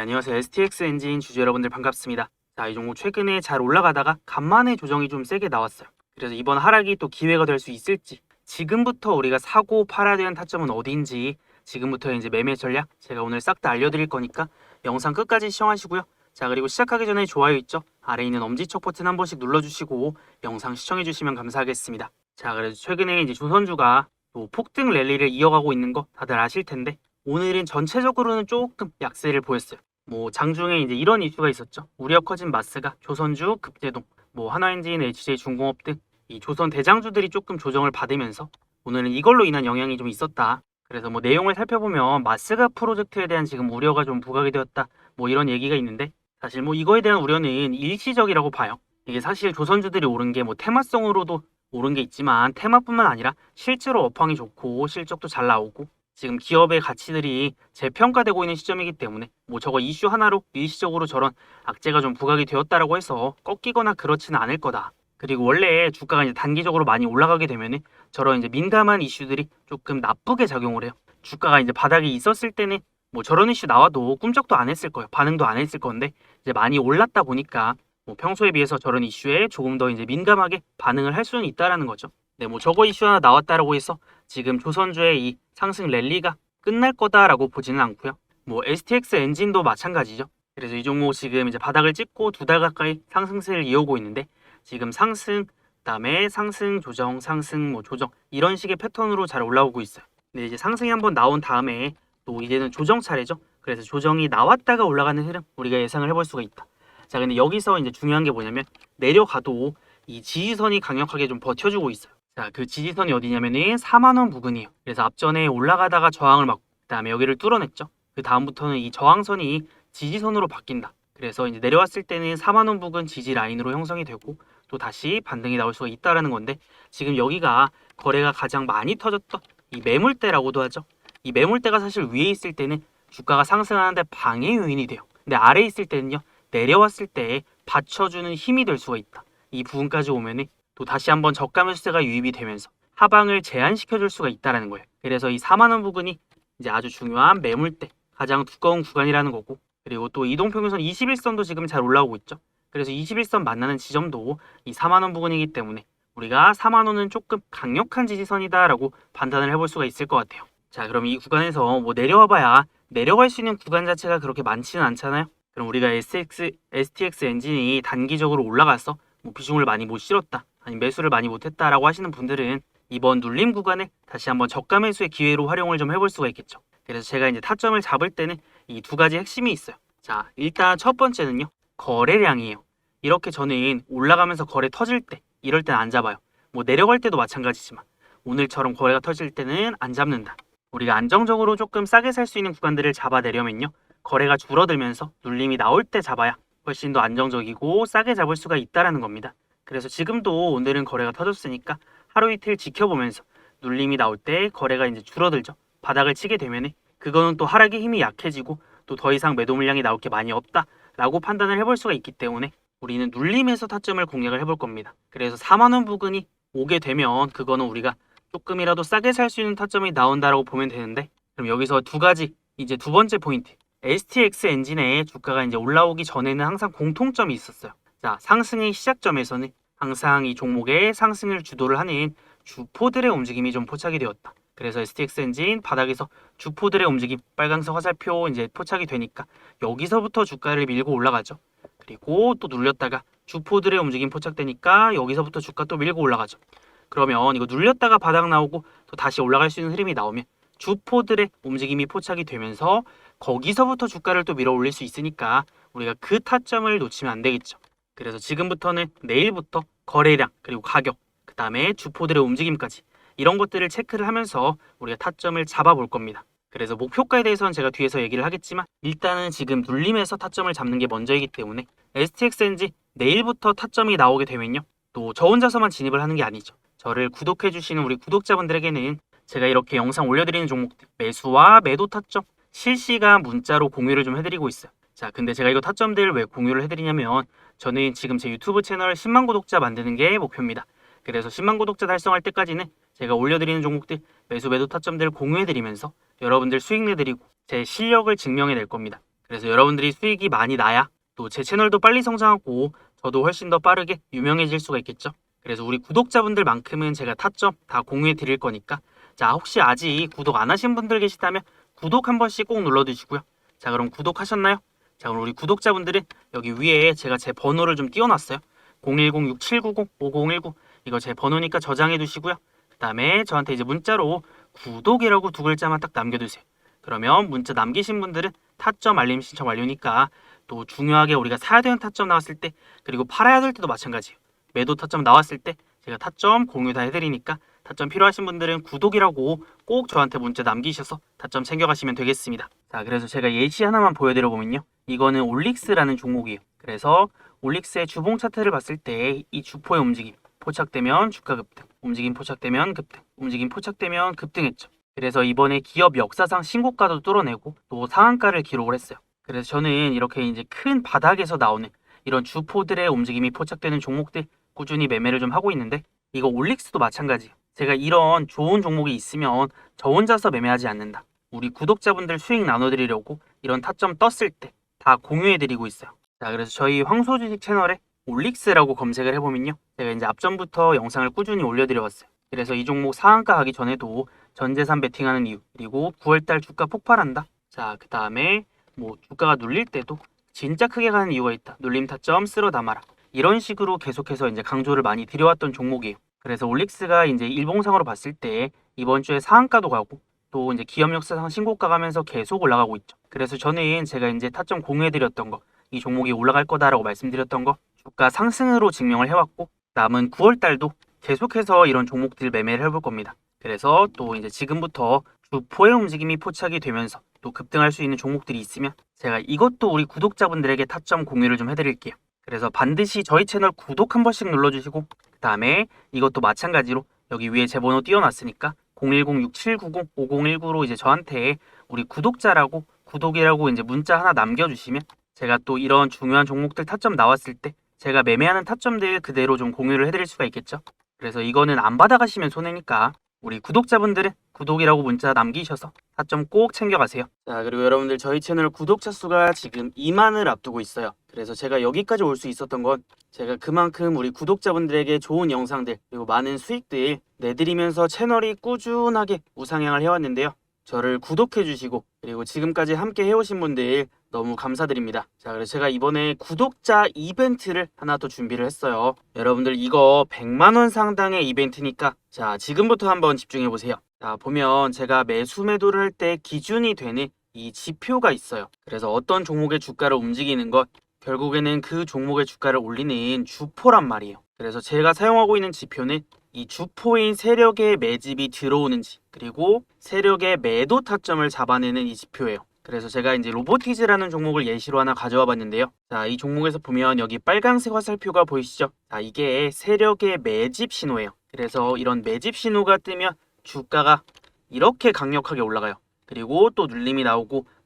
안녕하세요. STX 엔진 주주 여러분들 반갑습니다. 자, 이 종목 최근에 잘 올라가다가 간만에 조정이 좀 세게 나왔어요. 그래서 이번 하락이 또 기회가 될 수 있을지 지금부터 우리가 사고 팔아야 되는 타점은 어디인지 지금부터 이제 매매 전략 제가 오늘 싹 다 알려드릴 거니까 영상 끝까지 시청하시고요. 자 그리고 시작하기 전에 좋아요 있죠? 아래 있는 엄지척 버튼 한 번씩 눌러주시고 영상 시청해주시면 감사하겠습니다. 자 그래서 최근에 이제 조선주가 또 폭등 랠리를 이어가고 있는 거 다들 아실 텐데 오늘은 전체적으로는 조금 약세를 보였어요. 뭐 장중에 이제 이런 이슈가 있었죠. 우려 커진 마스가 조선주 급제동, 뭐 하나엔진, HJ 중공업 등 이 조선 대장주들이 조금 조정을 받으면서 오늘은 이걸로 인한 영향이 좀 있었다. 그래서 뭐 내용을 살펴보면 마스가 프로젝트에 대한 지금 우려가 좀 부각이 되었다. 뭐 이런 얘기가 있는데 사실 뭐 이거에 대한 우려는 일시적이라고 봐요. 이게 사실 조선주들이 오른 게 뭐 테마성으로도 오른 게 있지만 테마뿐만 아니라 실제로 업황이 좋고 실적도 잘 나오고 지금 기업의 가치들이 재평가되고 있는 시점이기 때문에 뭐 저거 이슈 하나로 일시적으로 저런 악재가 좀 부각이 되었다라고 해서 꺾이거나 그렇지는 않을 거다. 그리고 원래 주가가 이제 단기적으로 많이 올라가게 되면은 저런 이제 민감한 이슈들이 조금 나쁘게 작용을 해요. 주가가 이제 바닥에 있었을 때는 뭐 저런 이슈 나와도 꿈쩍도 안 했을 거예요. 반응도 안 했을 건데 이제 많이 올랐다 보니까 뭐 평소에 비해서 저런 이슈에 조금 더 이제 민감하게 반응을 할 수는 있다라는 거죠. 네, 뭐 저거 이슈 하나 나왔다라고 해서 지금 조선주의 이 상승 랠리가 끝날 거다라고 보지는 않고요. 뭐 STX 엔진도 마찬가지죠. 그래서 이 종목 지금 이제 바닥을 찍고 두 달 가까이 상승세를 이어오고 있는데 지금 상승 그다음에 상승 조정 상승 뭐 조정 이런 식의 패턴으로 잘 올라오고 있어요. 근데 이제 상승이 한번 나온 다음에 또 이제는 조정 차례죠. 그래서 조정이 나왔다가 올라가는 흐름 우리가 예상을 해볼 수가 있다. 자 근데 여기서 이제 중요한 게 뭐냐면 내려가도 이 지지선이 강력하게 좀 버텨주고 있어요. 자 그 지지선이 어디냐면은 4만 원 부근이에요. 그래서 앞전에 올라가다가 저항을 막고 그다음에 여기를 뚫어냈죠. 그 다음부터는 이 저항선이 지지선으로 바뀐다. 그래서 이제 내려왔을 때는 4만 원 부근 지지 라인으로 형성이 되고 또 다시 반등이 나올 수가 있다라는 건데 지금 여기가 거래가 가장 많이 터졌던 이 매물대라고도 하죠. 이 매물대가 사실 위에 있을 때는 주가가 상승하는데 방해 요인이 돼요. 근데 아래에 있을 때는요. 내려왔을 때 받쳐주는 힘이 될 수가 있다. 이 부분까지 오면은 또 다시 한번 저가 매수세가 유입이 되면서 하방을 제한시켜 줄 수가 있다라는 거예요. 그래서 이 4만 원 부근이 이제 아주 중요한 매물대 가장 두꺼운 구간이라는 거고 그리고 또 이동평균선 21선도 지금 잘 올라오고 있죠. 그래서 21선 만나는 지점도 이 4만 원 부근이기 때문에 우리가 4만 원은 조금 강력한 지지선이다라고 판단을 해볼 수가 있을 것 같아요. 자, 그럼 이 구간에서 뭐 내려와봐야 내려갈 수 있는 구간 자체가 그렇게 많지는 않잖아요. 그럼 우리가 SX, STX 엔진이 단기적으로 올라가서 뭐 비중을 많이 못 실었다, 아니 매수를 많이 못했다라고 하시는 분들은 이번 눌림 구간을 다시 한번 저가 매수의 기회로 활용을 좀 해볼 수가 있겠죠. 그래서 제가 이제 타점을 잡을 때는 이 두 가지 핵심이 있어요. 자, 일단 첫 번째는요. 거래량이에요. 이렇게 저는 올라가면서 거래 터질 때 이럴 땐 안 잡아요. 뭐 내려갈 때도 마찬가지지만 오늘처럼 거래가 터질 때는 안 잡는다. 우리가 안정적으로 조금 싸게 살 수 있는 구간들을 잡아내려면요. 거래가 줄어들면서 눌림이 나올 때 잡아야 훨씬 더 안정적이고 싸게 잡을 수가 있다라는 겁니다. 그래서 지금도 오늘은 거래가 터졌으니까 하루 이틀 지켜보면서 눌림이 나올 때 거래가 이제 줄어들죠. 바닥을 치게 되면은 그거는 또 하락의 힘이 약해지고 또 더 이상 매도 물량이 나올 게 많이 없다 라고 판단을 해볼 수가 있기 때문에 우리는 눌림에서 타점을 공략을 해볼 겁니다. 그래서 4만 원 부근이 오게 되면 그거는 우리가 조금이라도 싸게 살 수 있는 타점이 나온다라고 보면 되는데 그럼 여기서 두 가지 이제 두 번째 포인트 STX 엔진의 주가가 이제 올라오기 전에는 항상 공통점이 있었어요. 자 상승의 시작점에서는 항상 이 종목의 상승을 주도를 하는 주포들의 움직임이 좀 포착이 되었다. 그래서 STX 엔진 바닥에서 주포들의 움직임 빨강색 화살표 이제 포착이 되니까 여기서부터 주가를 밀고 올라가죠. 그리고 또 눌렸다가 주포들의 움직임 포착되니까 여기서부터 주가 또 밀고 올라가죠. 그러면 이거 눌렸다가 바닥 나오고 또 다시 올라갈 수 있는 흐름이 나오면 주포들의 움직임이 포착이 되면서 거기서부터 주가를 또 밀어 올릴 수 있으니까 우리가 그 타점을 놓치면 안 되겠죠. 그래서 지금부터는 내일부터 거래량 그리고 가격 그 다음에 주포들의 움직임까지 이런 것들을 체크를 하면서 우리가 타점을 잡아볼 겁니다. 그래서 목표가에 대해서는 제가 뒤에서 얘기를 하겠지만 일단은 지금 눌림에서 타점을 잡는 게 먼저이기 때문에 STXNG 내일부터 타점이 나오게 되면요. 또 저 혼자서만 진입을 하는 게 아니죠. 저를 구독해 주시는 우리 구독자분들에게는 제가 이렇게 영상 올려드리는 종목들 매수와 매도 타점 실시간 문자로 공유를 좀 해드리고 있어요. 자, 근데 제가 이거 타점들 왜 공유를 해드리냐면 저는 지금 제 유튜브 채널 10만 구독자 만드는 게 목표입니다. 그래서 10만 구독자 달성할 때까지는 제가 올려드리는 종목들 매수 매도 타점들 공유해드리면서 여러분들 수익 내드리고 제 실력을 증명해낼 겁니다. 그래서 여러분들이 수익이 많이 나야 또 제 채널도 빨리 성장하고 저도 훨씬 더 빠르게 유명해질 수가 있겠죠. 그래서 우리 구독자분들만큼은 제가 타점 다 공유해 드릴 거니까 자 혹시 아직 구독 안 하신 분들 계시다면 구독 한 번씩 꼭 눌러주시고요. 자 그럼 구독하셨나요? 자 그럼 우리 구독자분들은 여기 위에 제가 제 번호를 좀 띄워놨어요. 010-6790-5019 이거 제 번호니까 저장해 두시고요. 그 다음에 저한테 이제 문자로 구독이라고 두 글자만 딱 남겨두세요. 그러면 문자 남기신 분들은 타점 알림 신청 완료니까 또 중요하게 우리가 사야 되는 타점 나왔을 때 그리고 팔아야 될 때도 마찬가지예요. 매도 타점 나왔을 때 제가 타점 공유 다 해드리니까 타점 필요하신 분들은 구독이라고 꼭 저한테 문자 남기셔서 타점 챙겨가시면 되겠습니다. 자, 그래서 제가 예시 하나만 보여드려 보면요. 이거는 올릭스라는 종목이에요. 그래서 올릭스의 주봉 차트를 봤을 때 이 주포의 움직임 포착되면 주가 급등, 움직임 포착되면 급등, 움직임 포착되면 급등했죠. 그래서 이번에 기업 역사상 신고가도 뚫어내고 또 상한가를 기록을 했어요. 그래서 저는 이렇게 이제 큰 바닥에서 나오는 이런 주포들의 움직임이 포착되는 종목들 꾸준히 매매를 좀 하고 있는데 이거 올릭스도 마찬가지예요. 제가 이런 좋은 종목이 있으면 저 혼자서 매매하지 않는다. 우리 구독자분들 수익 나눠드리려고 이런 타점 떴을 때 다 공유해드리고 있어요. 자, 그래서 저희 황소주식 채널에 올릭스라고 검색을 해보면요. 제가 이제 앞전부터 영상을 꾸준히 올려드려왔어요. 그래서 이 종목 상한가 가기 전에도 전재산 베팅하는 이유, 그리고 9월달 주가 폭발한다. 자, 그 다음에 뭐 주가가 눌릴 때도 진짜 크게 가는 이유가 있다. 눌림 타점 쓸어 담아라. 이런 식으로 계속해서 이제 강조를 많이 드려왔던 종목이에요. 그래서 올릭스가 이제 일봉상으로 봤을 때 이번 주에 상한가도 가고 또 이제 기업 역사상 신고가 가면서 계속 올라가고 있죠. 그래서 저는 제가 이제 타점 공유해드렸던 거, 이 종목이 올라갈 거다라고 말씀드렸던 거, 주가 상승으로 증명을 해왔고 남은 9월 달도 계속해서 이런 종목들 매매를 해볼 겁니다. 그래서 또 이제 지금부터 주포의 움직임이 포착이 되면서 또 급등할 수 있는 종목들이 있으면 제가 이것도 우리 구독자분들에게 타점 공유를 좀 해드릴게요. 그래서 반드시 저희 채널 구독 한 번씩 눌러주시고 그 다음에 이것도 마찬가지로 여기 위에 제 번호 띄워놨으니까 010-6790-5019로 이제 저한테 우리 구독자라고 구독이라고 이제 문자 하나 남겨주시면 제가 또 이런 중요한 종목들 타점 나왔을 때 제가 매매하는 타점들 그대로 좀 공유를 해드릴 수가 있겠죠. 그래서 이거는 안 받아가시면 손해니까 우리 구독자분들은 구독이라고 문자 남기셔서 타점 꼭 챙겨가세요. 자 그리고 여러분들 저희 채널 구독자 수가 지금 2만을 앞두고 있어요. 그래서 제가 여기까지 올 수 있었던 건 제가 그만큼 우리 구독자분들에게 좋은 영상들 그리고 많은 수익들 내드리면서 채널이 꾸준하게 우상향을 해왔는데요. 저를 구독해 주시고 그리고 지금까지 함께 해오신 분들 너무 감사드립니다. 자, 그래서 제가 이번에 구독자 이벤트를 하나 또 준비를 했어요. 여러분들 이거 100만 원 상당의 이벤트니까 자, 지금부터 한번 집중해 보세요. 자, 보면 제가 매수 매도를 할 때 기준이 되는 이 지표가 있어요. 그래서 어떤 종목의 주가를 움직이는 것 결국에는 그 종목의 주가를 올리는 주포란 말이에요. 그래서 제가 사용하고 있는 지표는 이 주포인 세력의 매집이 들어오는지 그리고 세력의 매도 타점을 잡아내는 이 지표예요. 그래서 제가 이제 로보티즈라는 종목을 예시로 하나 가져와 봤는데요. 자, 이 종목에서 보면 여기 빨강색 화살표가 보이시죠? 자, 이게 세력의 매집 신호예요. 그래서 이런 매집 신호가 뜨면 주가가 이렇게 강력하게 올라가요. 그리고 또 눌림이 나오고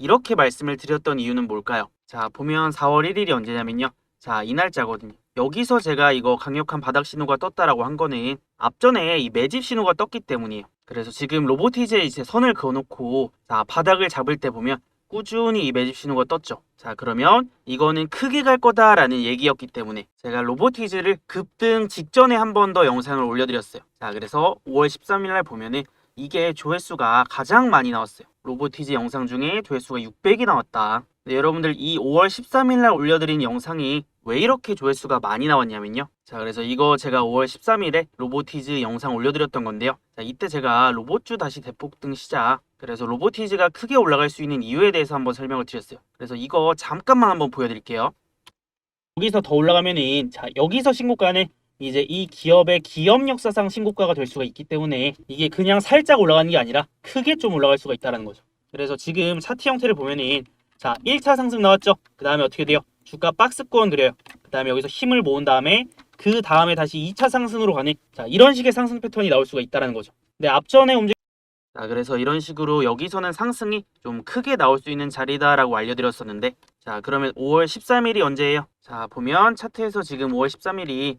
이렇게 말씀을 드렸던 이유는 뭘까요? 자, 보면 4월 1일이 언제냐면요. 자, 이 날짜거든요. 여기서 제가 이거 강력한 바닥 신호가 떴다라고 한 거는 앞전에 이 매집 신호가 떴기 때문이에요. 그래서 지금 로보티즈에 이제 선을 그어놓고 자, 바닥을 잡을 때 보면 꾸준히 이 매집 신호가 떴죠. 자, 그러면 이거는 크게 갈 거다라는 얘기였기 때문에 제가 로보티즈를 급등 직전에 한 번 더 영상을 올려드렸어요. 자, 그래서 5월 13일 날 보면은 이게 조회수가 가장 많이 나왔어요. 로보티즈 영상 중에 조회수가 600이 나왔다. 네, 여러분들 이 5월 13일 날 올려드린 영상이 왜 이렇게 조회수가 많이 나왔냐면요. 자, 그래서 이거 제가 5월 13일에 로보티즈 영상 올려드렸던 건데요. 자, 이때 제가 로봇주 다시 대폭등 시작. 그래서 로보티즈가 크게 올라갈 수 있는 이유에 대해서 한번 설명을 드렸어요. 그래서 이거 잠깐만 한번 보여드릴게요. 여기서 더 올라가면은 자 여기서 신고가는 이제 이 기업의 기업 역사상 신고가가 될 수가 있기 때문에 이게 그냥 살짝 올라가는 게 아니라 크게 좀 올라갈 수가 있다는 거죠. 그래서 지금 차트 형태를 보면은 자, 1차 상승 나왔죠? 그 다음에 어떻게 돼요? 주가 박스권 그려요. 그 다음에 여기서 힘을 모은 다음에 그 다음에 다시 2차 상승으로 가네. 자, 이런 식의 상승 패턴이 나올 수가 있다는 거죠. 네, 앞전에 움직 자, 그래서 이런 식으로 여기서는 상승이 좀 크게 나올 수 있는 자리다라고 알려드렸었는데 자, 그러면 5월 13일이 언제예요? 자, 보면 차트에서 지금 5월 13일이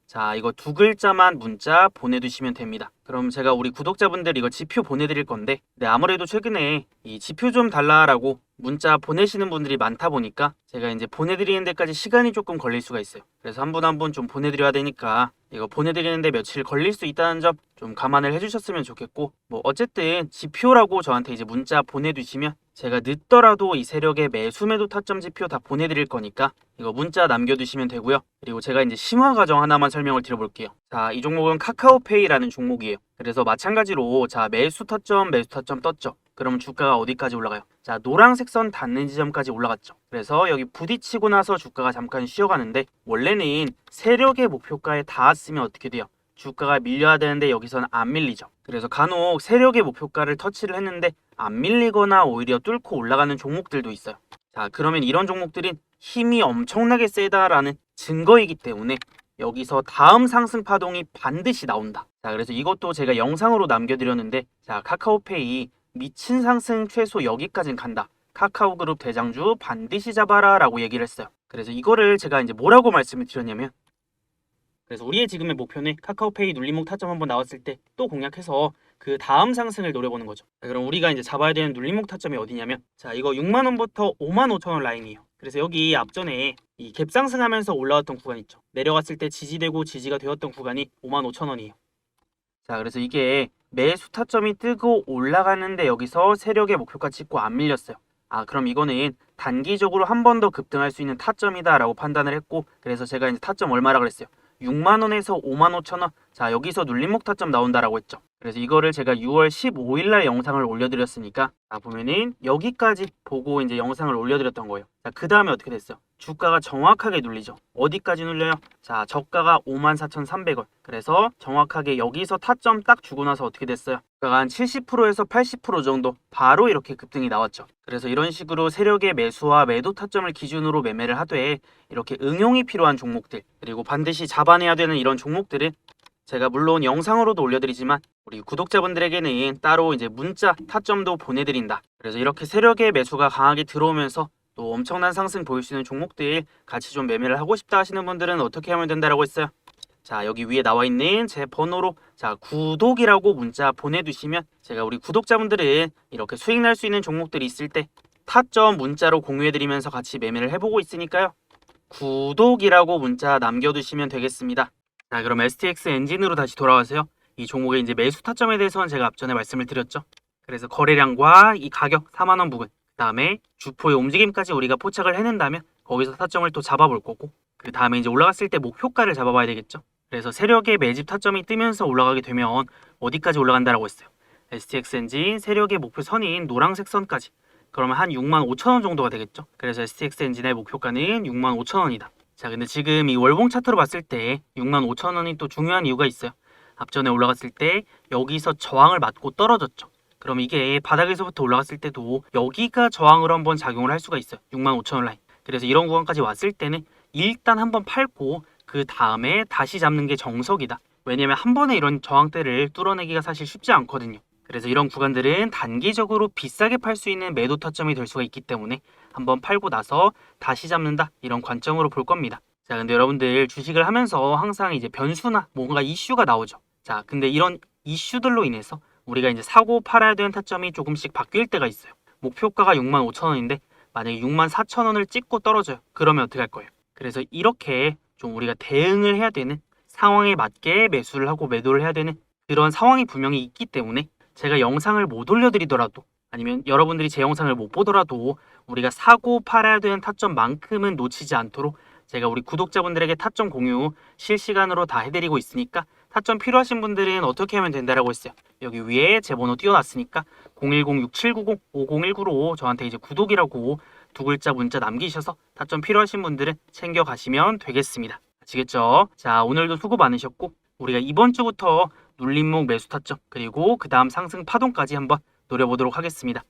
자 이거 두 글자만 문자 보내두시면 됩니다. 그럼 제가 우리 구독자분들 이거 지표 보내드릴 건데 네, 아무래도 최근에 이 지표 좀 달라라고 문자 보내시는 분들이 많다 보니까 제가 이제 보내드리는 데까지 시간이 조금 걸릴 수가 있어요. 그래서 한 분 한 분 좀 보내드려야 되니까 이거 보내드리는데 며칠 걸릴 수 있다는 점 좀 감안을 해주셨으면 좋겠고 뭐 어쨌든 지표라고 저한테 이제 문자 보내두시면 제가 늦더라도 이 세력의 매수 매도 타점 지표 다 보내드릴 거니까 이거 문자 남겨두시면 되고요. 그리고 제가 이제 심화 과정 하나만 설명을 드려볼게요. 자, 이 종목은 카카오페이라는 종목이에요. 그래서 마찬가지로 자 매수 타점 매수 타점 떴죠. 그럼 주가가 어디까지 올라가요? 자 노란색 선 닿는 지점까지 올라갔죠. 그래서 여기 부딪히고 나서 주가가 잠깐 쉬어가는데 원래는 세력의 목표가에 닿았으면 어떻게 돼요? 주가가 밀려야 되는데 여기서는 안 밀리죠. 그래서 간혹 세력의 목표가를 터치를 했는데 안 밀리거나 오히려 뚫고 올라가는 종목들도 있어요. 자 그러면 이런 종목들은 힘이 엄청나게 세다라는 증거이기 때문에 여기서 다음 상승 파동이 반드시 나온다. 자, 그래서 이것도 제가 영상으로 남겨드렸는데, 자, 카카오페이 미친 상승 최소 여기까진 간다. 카카오 그룹 대장주 반드시 잡아라 라고 얘기를 했어요. 그래서 이거를 제가 이제 뭐라고 말씀을 드렸냐면, 그래서 우리의 지금의 목표는 카카오페이 눌림목 타점 한번 나왔을 때 또 공략해서 그 다음 상승을 노려보는 거죠. 자, 그럼 우리가 이제 잡아야 되는 눌림목 타점이 어디냐면, 자, 이거 6만 원부터 5만 5천 원 라인이에요. 그래서 여기 앞전에 이 갭 상승하면서 올라왔던 구간 있죠. 내려갔을 때 지지되고 지지가 되었던 구간이 5만 5천 원이에요. 자, 그래서 이게 매수 타점이 뜨고 올라가는데 여기서 세력의 목표가 찍고 안 밀렸어요. 아, 그럼 이거는 단기적으로 한 번 더 급등할 수 있는 타점이다라고 판단을 했고, 그래서 제가 이제 타점 얼마라 그랬어요? 6만 원에서 5만 5천 원. 자, 여기서 눌림목 타점 나온다라고 했죠. 그래서 이거를 제가 6월 15일 날 영상을 올려드렸으니까, 자, 보면은 여기까지 보고 이제 영상을 올려드렸던 거예요. 자, 그 다음에 어떻게 됐어요? 주가가 정확하게 눌리죠. 어디까지 눌려요? 자, 저가가 54,300원. 그래서 정확하게 여기서 타점 딱 주고 나서 어떻게 됐어요? 주가가 한 70%에서 80% 정도 바로 이렇게 급등이 나왔죠. 그래서 이런 식으로 세력의 매수와 매도 타점을 기준으로 매매를 하되 이렇게 응용이 필요한 종목들 그리고 반드시 잡아내야 되는 이런 종목들은 제가 물론 영상으로도 올려드리지만 우리 구독자분들에게는 따로 이제 문자 타점도 보내드린다. 그래서 이렇게 세력의 매수가 강하게 들어오면서 또 엄청난 상승 보일 수 있는 종목들 같이 좀 매매를 하고 싶다 하시는 분들은 어떻게 하면 된다라고 했어요? 자 여기 위에 나와 있는 제 번호로 자 구독이라고 문자 보내두시면 제가 우리 구독자분들은 이렇게 수익 날 수 있는 종목들이 있을 때 타점 문자로 공유해드리면서 같이 매매를 해보고 있으니까요. 구독이라고 문자 남겨두시면 되겠습니다. 자 그럼 STX 엔진으로 다시 돌아와서요. 이 종목의 이제 매수 타점에 대해서는 제가 앞전에 말씀을 드렸죠. 그래서 거래량과 이 가격 4만 원 부근 그 다음에 주포의 움직임까지 우리가 포착을 해낸다면 거기서 타점을 또 잡아볼 거고 그 다음에 이제 올라갔을 때 목표가를 잡아봐야 되겠죠. 그래서 세력의 매집 타점이 뜨면서 올라가게 되면 어디까지 올라간다라고 했어요. STX 엔진 세력의 목표 선인 노란색 선까지 그러면 한 6만 5천 원 정도가 되겠죠. 그래서 STX 엔진의 목표가는 6만 5천 원이다. 자, 근데 지금 이 월봉 차트로 봤을 때 6만 5천 원이 또 중요한 이유가 있어요. 앞전에 올라갔을 때 여기서 저항을 맞고 떨어졌죠. 그럼 이게 바닥에서부터 올라갔을 때도 여기가 저항으로 한번 작용을 할 수가 있어요. 65,000원 라인. 그래서 이런 구간까지 왔을 때는 일단 한번 팔고 그 다음에 다시 잡는 게 정석이다. 왜냐면 한 번에 이런 저항대를 뚫어내기가 사실 쉽지 않거든요. 그래서 이런 구간들은 단기적으로 비싸게 팔 수 있는 매도 타점이 될 수가 있기 때문에 한번 팔고 나서 다시 잡는다 이런 관점으로 볼 겁니다. 자, 근데 여러분들 주식을 하면서 항상 이제 변수나 뭔가 이슈가 나오죠. 자, 근데 이런 이슈들로 인해서 우리가 이제 사고 팔아야 되는 타점이 조금씩 바뀔 때가 있어요. 목표가가 65,000원인데 만약에 64,000원을 찍고 떨어져요. 그러면 어떻게 할 거예요? 그래서 이렇게 좀 우리가 대응을 해야 되는 상황에 맞게 매수를 하고 매도를 해야 되는 그런 상황이 분명히 있기 때문에 제가 영상을 못 올려드리더라도 아니면 여러분들이 제 영상을 못 보더라도 우리가 사고 팔아야 되는 타점만큼은 놓치지 않도록 제가 우리 구독자분들에게 타점 공유 실시간으로 다 해드리고 있으니까 타점 필요하신 분들은 어떻게 하면 된다라고 했어요. 여기 위에 제 번호 띄워놨으니까 010-6790-5019로 저한테 이제 구독이라고 두 글자 문자 남기셔서 타점 필요하신 분들은 챙겨 가시면 되겠습니다. 아시겠죠? 자, 오늘도 수고 많으셨고 우리가 이번 주부터 눌림목 매수 타점 그리고 그 다음 상승 파동까지 한번 노려보도록 하겠습니다.